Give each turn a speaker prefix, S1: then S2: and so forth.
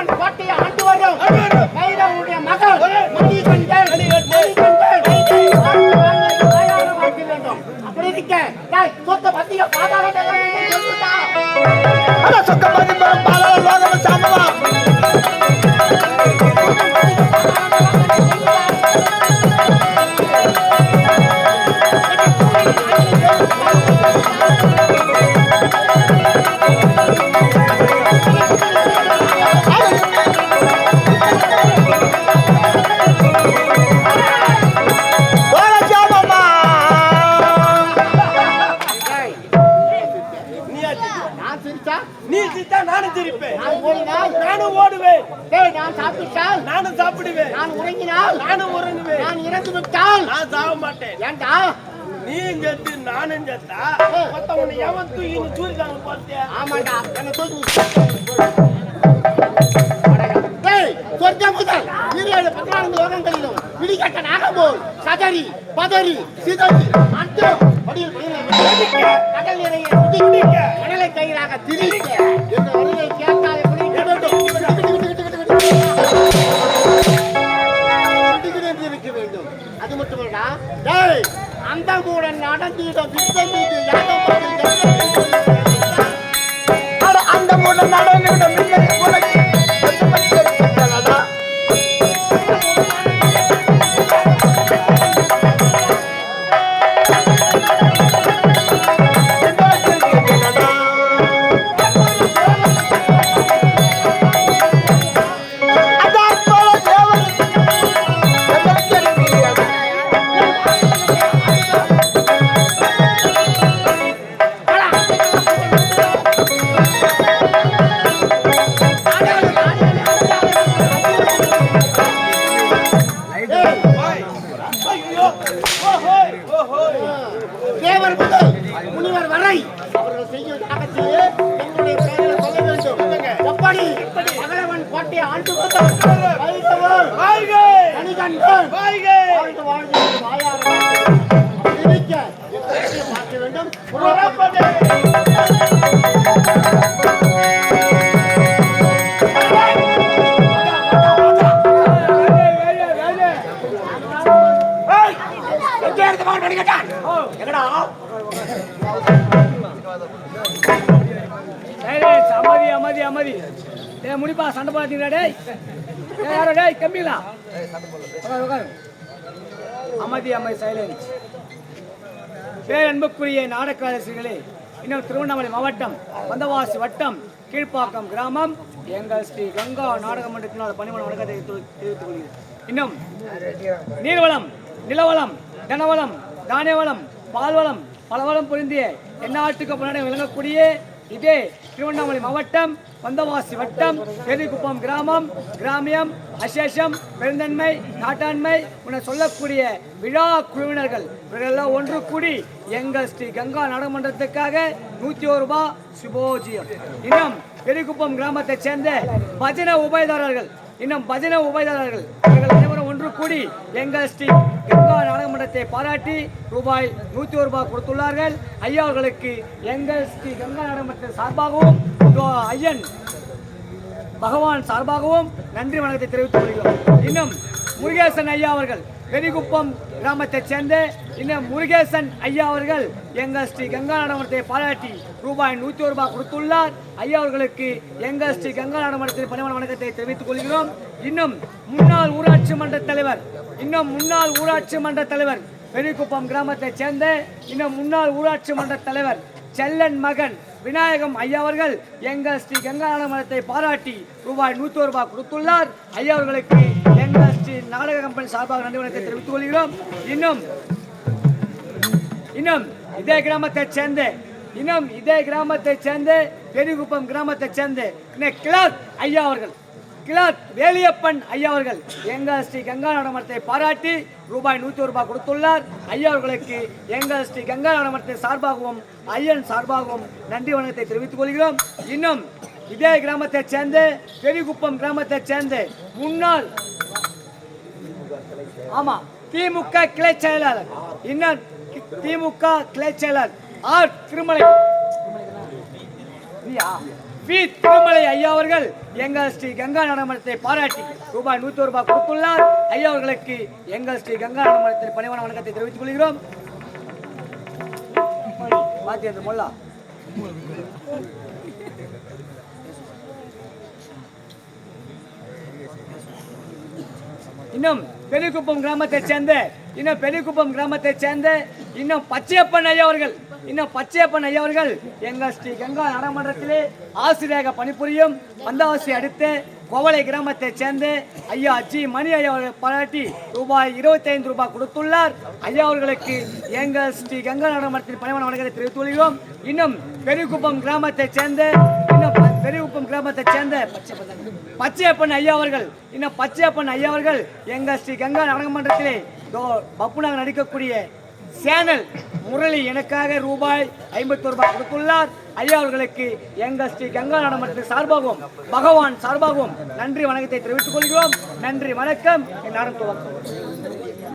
S1: பகலவன் கோட்டையை ஆண்டு வரும்.
S2: ஓடுவேன்
S1: டேய் நான் சாப்பிட்டால்
S2: நானும் சாப்பிடுவேன்.
S1: நான் உறங்கினால்
S2: நானும் உறங்குவேன்.
S1: நான் இறந்து விட்டால்
S2: நான் சாக மாட்டேன்.
S1: ஏண்டா?
S2: நீயும் செத்து நானும் செத்தா? மத்தவனை எவன் தூக்கி நீ சூரிக்காங்க பார்த்தியா?
S1: ஆமாண்டா என்ன தூக்கி டேய் சொர்க்கம் முதல் இருஏழு பதினான்கு லோகங்களிலும் பிடிக்கட்ட நாகபோல் கதறி பதறி சிதறி அன்று அது மட்டுமல்லடா. டேய் அந்த கூட நடந்திடும் வித்தை மீது யாகம் முனிவர் வரை அவர்கள் செய்யும் யாகத்தையே எங்களுடைய பெயரில் சொல்ல வேண்டும் எப்படி? பகலவன் கோட்டையை ஆண்டு வைத்தவர்
S2: வாழ்க
S1: மணிகண்டன்
S2: வாழ்க
S1: வாழ்ந்து வாழ்ந்து வாயார பார்க்க வேண்டும்.
S3: அமதி அமதி அமைதி. டே முடிப்பா சண்டை போடாதீங்களா டேய். டேய் யாரோ டேய் கம்பிங்களா? உட்காரு உட்காரு. அமைதி அமைதி சைலன்ஸ் பேரன்புக்குரிய நாடகரசிகளே இன்னும் திருவண்ணாமலை மாவட்டம் வந்தவாசி வட்டம் கீழ்ப்பாக்கம் கிராமம் எங்கள் ஸ்ரீ கங்கா நாடக மன்றத்தினால் பணிமன வணக்கத்தை தெரிவித்துக் கொள்கிறேன். இன்னும் நீர்வளம் நிலவளம் தனவளம் தானியவளம் பால்வளம் பலவளம் பொருந்திய எந்நாட்டுக்கு முன்னாடி விளங்கக்கூடிய இதே திருவண்ணாமலை மாவட்டம் வந்தவாசி வட்டம் பெரியகுப்பம் கிராமம் கிராமியம் அசேஷம் பெருந்தன்மை நாட்டாண்மை உன சொல்லக்கூடிய விழா குழுவினர்கள். இவர்களெல்லாம் ஒன்று கூடி எங்கள் ஸ்ரீ கங்கா நாடகமன்றத்துக்காக நூற்றி ஒரு ரூபாய் சுபோஜியம். இன்னும் பெரியகுப்பம் கிராமத்தைச் சேர்ந்த பஜன உபயதாரர்கள் இன்னும் பஜன உபயதாரர்கள். இவர்கள் அனைவரும் ஒன்று கூடி எங்கள் ஸ்ரீ நிறுவனத்தை பாராட்டி ரூபாய் நூத்தி ஒரு ரூபாய் கொடுத்துள்ளார்கள். ஐயா அவர்களுக்கு எங்கள் ஸ்ரீ கங்கா நடமத்தின் சார்பாகவும் ஐயன் பகவான் சார்பாகவும் நன்றி வணக்கத்தை தெரிவித்துக் கொள்கிறோம். இன்னும் முருகேசன் ஐயா அவர்கள் வெறிகுப்பம் கிராமத்தைச் சேர்ந்த இன்னும் முருகேசன் ஐயா அவர்கள் எங்கள் ஸ்ரீ கங்கா நாடகத்தை பாராட்டி ரூபாய் நூத்தி ஒரு ரூபாய் கொடுத்துள்ளார். ஐயா அவர்களுக்கு எங்கள் ஸ்ரீ கங்கா நாடகத்தின் பணிவான வணக்கத்தை தெரிவித்துக் கொள்கிறோம். இன்னும் முன்னாள் ஊராட்சி மன்ற தலைவர் இன்னும் முன்னாள் ஊராட்சி மன்ற தலைவர் பெரியகுப்பம் கிராமத்தைச் சேர்ந்த இன்னும் முன்னாள் ஊராட்சி மன்ற தலைவர் செல்லன் மகன் விநாயகம் ஐயா அவர்கள் எங்கள் ஸ்ரீ கங்காரான மரத்தை பாராட்டி ரூபாய் நூற்றி ரூபாய் கொடுத்துள்ளார். ஐயா அவர்களுக்கு எங்கள் ஸ்ரீ நாடக கம்பெனி சார்பாக நன்றி வணக்கத்தை தெரிவித்துக் கொள்கிறோம். இன்னும் இன்னும் இதே கிராமத்தைச் சேர்ந்த இன்னும் இதே கிராமத்தைச் சேர்ந்த பெரியகுப்பம் கிராமத்தைச் சேர்ந்த இன்னும் ஐயா அவர்கள். கிலாத் வேலியப்பன் ஐயா அவர்கள். எங்கள் ஸ்ரீ கங்கா நடமரத்தை பாராட்டி ரூபாய் நூற்றி ரூபாய் கொடுத்துள்ளார். ஐயா அவர்களுக்கு எங்கள் ஸ்ரீ கங்கா நடமரத்தின் சார்பாகவும் ஐயன் சார்பாகவும் நன்றி வணக்கத்தை தெரிவித்துக் கொள்கிறோம். இன்னும் இதே கிராமத்தைச் சேர்ந்த பெரியகுப்பம் கிராமத்தைச் சேர்ந்த முன்னாள் ஆமா திமுக கிளை செயலாளர். இன்னும் திமுக கிளை செயலாளர். R Thirumalai. P V Thirumalai ஐயா அவர்கள் எங்கள் ஸ்ரீ கங்கா நடனமனத்தை பாராட்டி ரூபாய் நூத்தி ரூபாய் கொடுத்துள்ளார். ஐயா அவர்களுக்கு எங்கள் ஸ்ரீ கங்கா நடனமனத்தில் பணிவான வணக்கத்தை தெரிவித்துக் கொள்கிறோம். பாத்தி மொல்லா. இன்னும் பெரியகுப்பம் கிராமத்தை சேர்ந்த இன்னும் பெரியகுப்பம் கிராமத்தை சேர்ந்த இன்னும் பச்சையப்பன் ஐயா அவர்கள் இன்னும் பச்சையப்பன் ஐயவர்கள் எங்கள் ஸ்ரீ கங்கா நாடாளுமன்றத்திலே ஆசிரியராக பணிபுரியும் வந்தவாசி அடுத்து கோவளை கிராமத்தை சேர்ந்த ஐயா ஜி மணி ஐயா அவர்கள் பாராட்டி ரூபாய் இருபத்தைந்து ரூபாய் கொடுத்துள்ளார். ஐயா அவர்களுக்கு எங்கள் ஸ்ரீ கங்கா நாடாளுமன்றத்தில் பணிவான வணக்கத்தை தெரிவித்துள்ளோம் இன்னும் பெரியகுப்பம் கிராமத்தைச் சேர்ந்த இன்னும் பெருகுப்பம் பெரியகுப்பம் சேர்ந்த பச்சையப்பன் ஐயா அவர்கள் இன்னும் பச்சையப்பன் ஐயா அவர்கள் ஸ்ரீ கங்கா நாடகமன்றத்திலே தோ- பப்புனாக நடிக்கக்கூடிய சேனல் முரளி எனக்காக ரூபாய் ஐம்பத்தி ரூபாய் கொடுத்துள்ளார். ஐயா அவர்களுக்கு எங்கள் ஸ்ரீ கங்கா நாடகமன்றத்தின் சார்பாகவும் பகவான் சார்பாகவும் நன்றி வணக்கத்தை தெரிவித்துக் கொள்கிறோம். நன்றி வணக்கம். என் நாடம் துவக்கம்.